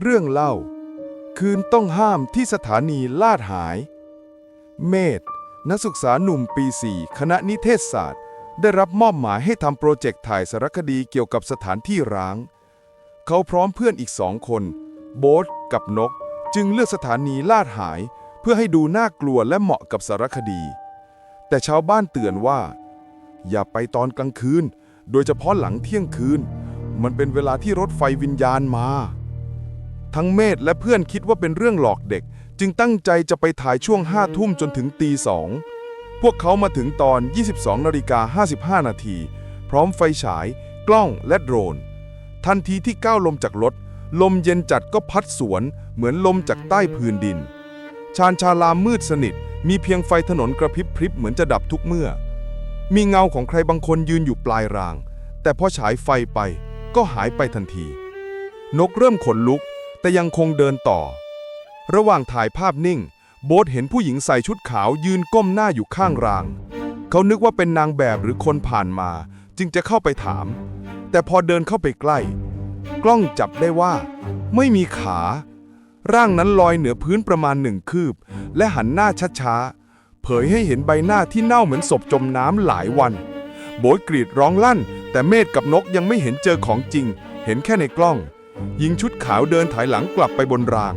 เรื่องเล่า คืนต้องห้ามที่สถานีลาดหาย เมธนักศึกษาหนุ่มปี 4 คณะนิเทศศาสตร์ ได้รับมอบหมายให้ทำโปรเจกต์ถ่ายสารคดีเกี่ยวกับสถานที่ร้าง เขาพร้อมเพื่อนอีกสองคน โบ๊ทกับนก จึงเลือกสถานีลาดหาย เพื่อให้ดูน่ากลัวและเหมาะกับสารคดี แต่ชาวบ้านเตือนว่า อย่าไปตอนกลางคืน โดยเฉพาะหลังเที่ยงคืน มันเป็นเวลาที่รถไฟวิญญาณมา ทั้งเมธและเพื่อนคิดว่าเป็นเรื่องหลอกเด็ก จึงตั้งใจจะไปถ่ายช่วงห้าทุ่มจนถึงตีสองพวกเขามาถึงตอน 22นาฬิกา55 นาที พร้อมไฟฉาย กล้องและโดรน ทันทีที่ก้าวลมจากรถ ลมเย็นจัดก็พัดสวน เหมือนลมจากใต้พื้นดิน ชานชาลามมืดสนิท มีเพียงไฟถนนกระพริบพริบเหมือนจะดับทุกเมื่อ มีเงาของใครบางคนยืนอยู่ปลายราง แต่พอฉายไฟไปก็หายไปทันที นกเริ่มขนลุก แต่ยังคงเดินต่อ ระหว่างถ่ายภาพนิ่ง โบ๊ทเห็นผู้หญิงใส่ชุดขาวยืนก้มหน้าอยู่ข้างราง เขานึกว่าเป็นนางแบบหรือคนผ่านมา จึงจะเข้าไปถาม แต่พอเดินเข้าไปใกล้ กล้องจับได้ว่า ไม่มีขา ร่างนั้นลอยเหนือพื้นประมาณหนึ่งคืบ และหันหน้าช้าๆเผยให้เห็นใบหน้าที่เน่าเหมือนศพจมน้ำหลายวัน โบยกรีดร้องลั่น แต่เมธกับนกยังไม่เห็นเจอของจริง เห็นแค่ในกล้อง หญิงชุดขาวเดินถอยหลังกลับไปบนราง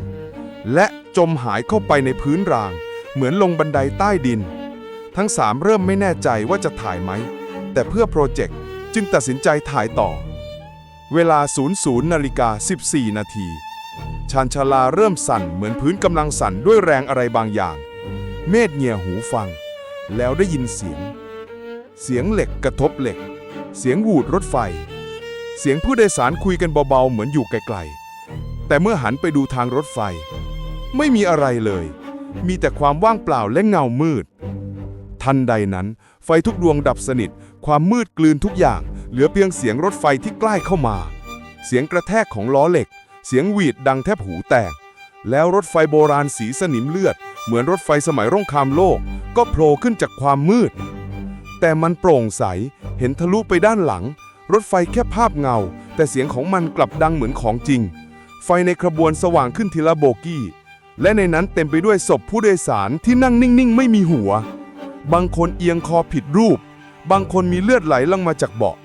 และจมหายเข้าไปในพื้นราง เหมือนลงบันไดใต้ดิน ทั้งสามเริ่มไม่แน่ใจว่าจะถ่ายไหม แต่เพื่อโปรเจกต์จึงตัดสินใจถ่ายต่อ เวลา 00นาฬิกา14 นาทีชานชาลาเริ่มสั่นเหมือนพื้นกำลังสั่นด้วยแรงอะไรบางอย่าง เมธเงียหูฟัง แล้วได้ยินเสียง เสียงเหล็กกระทบเหล็ก เสียงหูดรถไฟ เสียงผู้โดยสารคุยกันเบาๆ เหมือนอยู่ไกลๆ แต่เมื่อหันไปดูทางรถไฟ ไม่มีอะไรเลย มีแต่ความว่างเปล่าและเงามืด ทันใดนั้น ไฟทุกดวงดับสนิท ความมืดกลืนทุกอย่าง เหลือเพียงเสียงรถไฟที่ใกล้เข้ามา เสียงกระแทกของล้อเหล็ก เสียงหวีดดังแทบหูแตก แล้วรถไฟโบราณสีสนิมเลือด เหมือนรถไฟสมัยร่งครามโลก ก็โผล่ขึ้นจากความมืด แต่มันโปร่งใส เห็นทะลุไปด้านหลัง รถไฟแค่ภาพเงา แต่เสียงของมันกลับดังเหมือนของจริง ไฟในขบวนสว่างขึ้นทีละโบกี้ และในนั้นเต็มไปด้วยศพผู้โดยสารที่นั่งนิ่งๆ ไม่มีหัว บางคนเอียงคอผิดรูป บางคนมีเลือดไหลลงมาจากเบาะ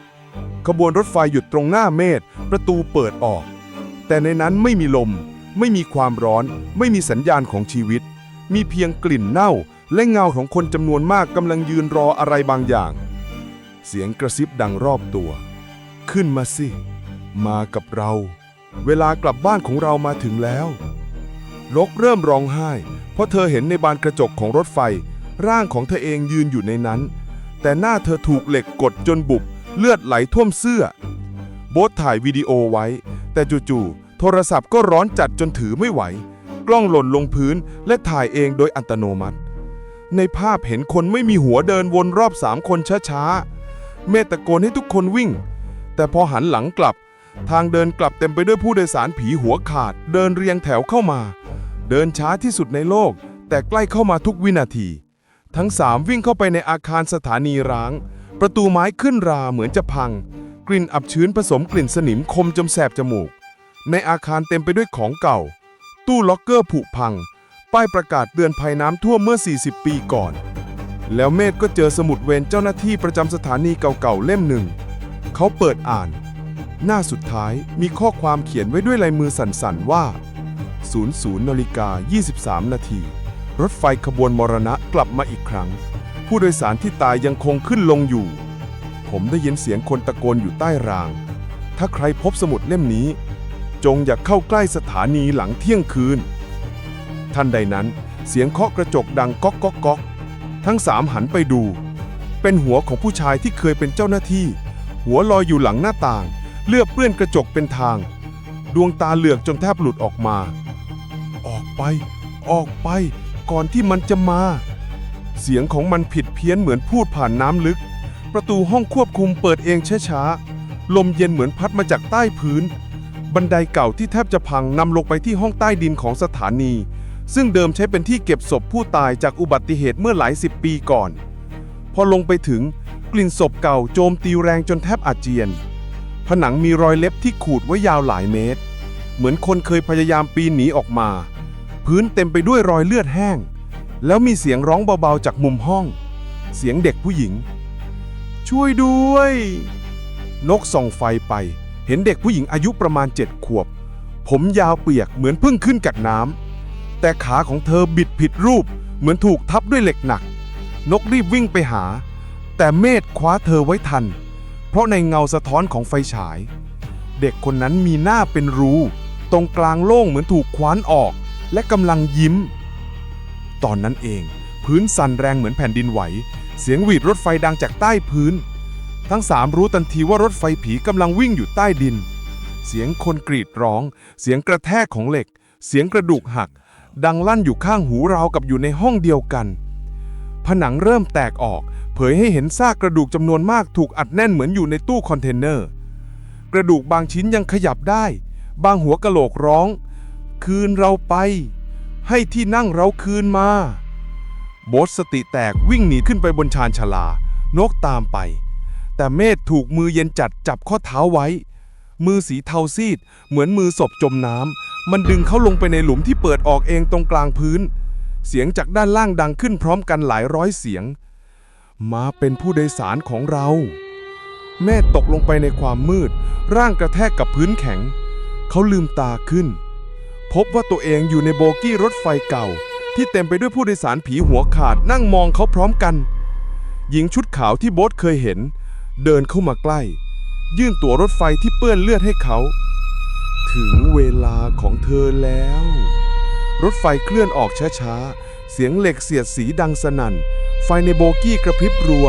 ขบวนรถไฟหยุดตรงหน้าเมธประตูเปิดออก แต่ในนั้นไม่มีลม ไม่มีความร้อน ไม่มีสัญญาณของชีวิต มีเพียงกลิ่นเน่า และเงาของคนจำนวนมากกำลังยืนรออะไรบางอย่าง เสียงกระซิบดังรอบตัว ขึ้นมาสิ มากับเรา เวลากลับบ้านของเรามาถึงแล้วรกเริ่มร้องไห้ เพราะเธอเห็นในบานกระจกของรถไฟ ร่างของเธอเองยืนอยู่ในนั้น แต่หน้าเธอถูกเหล็กกดจนบุบ เลือดไหลท่วมเสื้อ โบ๊ทถ่ายวิดีโอไว้ แต่จู่ๆโทรศัพท์ก็ร้อนจัดจนถือไม่ไหว กล้องหล่นลงพื้นและถ่ายเองโดยอัตโนมัติ ในภาพเห็นคนไม่มีหัวเดินวนรอบสามคนช้าๆ เมตตะโกนให้ทุกคนวิ่ง แต่พอหันหลังกลับ ทางเดินกลับเต็มไปด้วยผู้โดยสารผีหัวขาด เดินเรียงแถวเข้ามา เดินช้าที่สุดในโลก แต่ใกล้เข้ามาทุกวินาที ทั้งสามวิ่งเข้าไปในอาคารสถานีร้าง ประตูไม้ขึ้นราเหมือนจะพัง กลิ่นอับชื้นผสมกลิ่นสนิมคมจนแสบจมูก ในอาคารเต็มไปด้วยของเก่า ตู้ล็อกเกอร์ผุพัง ป้ายประกาศเตือนภัยน้ำท่วมเมื่อ 40 ปีก่อนแล้วเมธก็เจอสมุดเวรเจ้าหน้าที่ประจำสถานีเก่าๆเล่มหนึ่ง เขาเปิดอ่าน หน้าสุดท้ายมีข้อความเขียนไว้ด้วยลายมือสั่นๆว่า 00นาฬิกา23 นาที รถไฟขบวนมรณะกลับมาอีกครั้ง ผู้โดยสารที่ตายยังคงขึ้นลงอยู่ ผมได้ยินเสียงคนตะโกนอยู่ใต้ราง ถ้าใครพบสมุดเล่มนี้ จงอย่าเข้าใกล้สถานีหลังเที่ยงคืน ทันใดนั้น เสียงเคาะกระจกดังก๊อกก๊อกก๊อกทั้งสามหันไปดู เป็นหัวของผู้ชายที่เคยเป็นเจ้าหน้าที่ หัวลอยอยู่หลังหน้าต่าง เลือบเปื้อนกระจกเป็นทาง ดวงตาเหลือกจนแทบหลุดออกมา ออกไป ออกไป ก่อนที่มันจะมา เสียงของมันผิดเพี้ยนเหมือนพูดผ่านน้ำลึก ประตูห้องควบคุมเปิดเองช้าๆลมเย็นเหมือนพัดมาจากใต้พื้น บันไดเก่าที่แทบจะพังนำลงไปที่ห้องใต้ดินของสถานี ซึ่งเดิมใช้เป็นที่เก็บศพผู้ตายจากอุบัติเหตุเมื่อหลายสิบปีก่อน พอลงไปถึง กลิ่นศพเก่าโจมตีแรงจนแทบอาเจียน ผนังมีรอยเล็บที่ขูดไว้ยาวหลายเมตร เหมือนคนเคยพยายามปีนหนีออกมา พื้นเต็มไปด้วยรอยเลือดแห้ง แล้วมีเสียงร้องเบาๆจากมุมห้อง เสียงเด็กผู้หญิง ช่วยด้วย นกส่องไฟไป เห็นเด็กผู้หญิงอายุประมาณเจ็ดขวบ ผมยาวเปียกเหมือนเพิ่งขึ้นกัดน้ำแต่ขาของเธอบิดผิดรูปเหมือนถูกทับด้วยเหล็กหนัก นกรีบวิ่งไปหา แต่เมธคว้าเธอไว้ทัน เพราะในเงาสะท้อนของไฟฉาย เด็กคนนั้นมีหน้าเป็นรู ตรงกลางโล่งเหมือนถูกคว้านออก และกำลังยิ้ม ตอนนั้นเอง พื้นสั่นแรงเหมือนแผ่นดินไหว เสียงหวีดรถไฟดังจากใต้พื้น ทั้งสามรู้ทันทีว่ารถไฟผีกำลังวิ่งอยู่ใต้ดิน เสียงคนกรีดร้อง เสียงกระแทกของเหล็ก เสียงกระดูกหัก ดังลั่นอยู่ข้างหูเรากับอยู่ในห้องเดียวกัน ผนังเริ่มแตกออก เผยให้เห็นซากกระดูกจำนวนมากถูกอัดแน่นเหมือนอยู่ในตู้คอนเทนเนอร์ กระดูกบางชิ้นยังขยับได้ บางหัวกะโหลกร้อง คืนเราไป ให้ที่นั่งเราคืนมาโบสสติแตกวิ่งหนีขึ้นไปบนชานชาลา นกตามไป แต่เมธถูกมือเย็นจัดจับข้อเท้าไว้ มือสีเทาซีด เหมือนมือศพจมน้ำมันดึงเขาลงไปในหลุมที่เปิดออกเองตรงกลางพื้น เสียงจากด้านล่างดังขึ้นพร้อมกันหลายร้อยเสียง มาเป็นผู้โดยสารของเรา แม่ตกลงไปในความมืด ร่างกระแทกกับพื้นแข็ง เขาลืมตาขึ้น พบว่าตัวเองอยู่ในโบกี้รถไฟเก่า ที่เต็มไปด้วยผู้โดยสารผีหัวขาดนั่งมองเขาพร้อมกัน หญิงชุดขาวที่โบ๊ทเคยเห็น เดินเข้ามาใกล้ ยื่นตั๋วรถไฟที่เปื้อนเลือดให้เขา ถึงเวลาของเธอแล้ว รถไฟเคลื่อนออกช้าๆ เสียงเหล็กเสียดสีดังสนั่น ไฟในโบกี้กระพริบรัว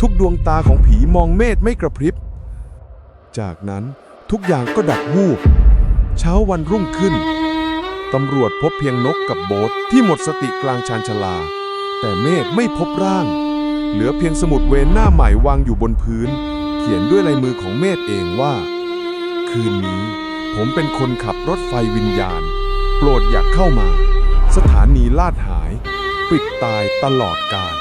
ทุกดวงตาของผีมองเมฆไม่กระพริบ จากนั้นทุกอย่างก็ดับวูบ เช้าวันรุ่งขึ้น ตำรวจพบเพียงนกกับโบ๊ทที่หมดสติกลางชานชาลา แต่เมฆไม่พบร่าง เหลือเพียงสมุดเวนหน้าใหม่วางอยู่บนพื้น เขียนด้วยลายมือของเมธเองว่า คืนนี้ผมเป็นคนขับรถไฟวิญญาณ โปรดอยากเข้ามา สถานีลาดหาย ปิดตายตลอดกาล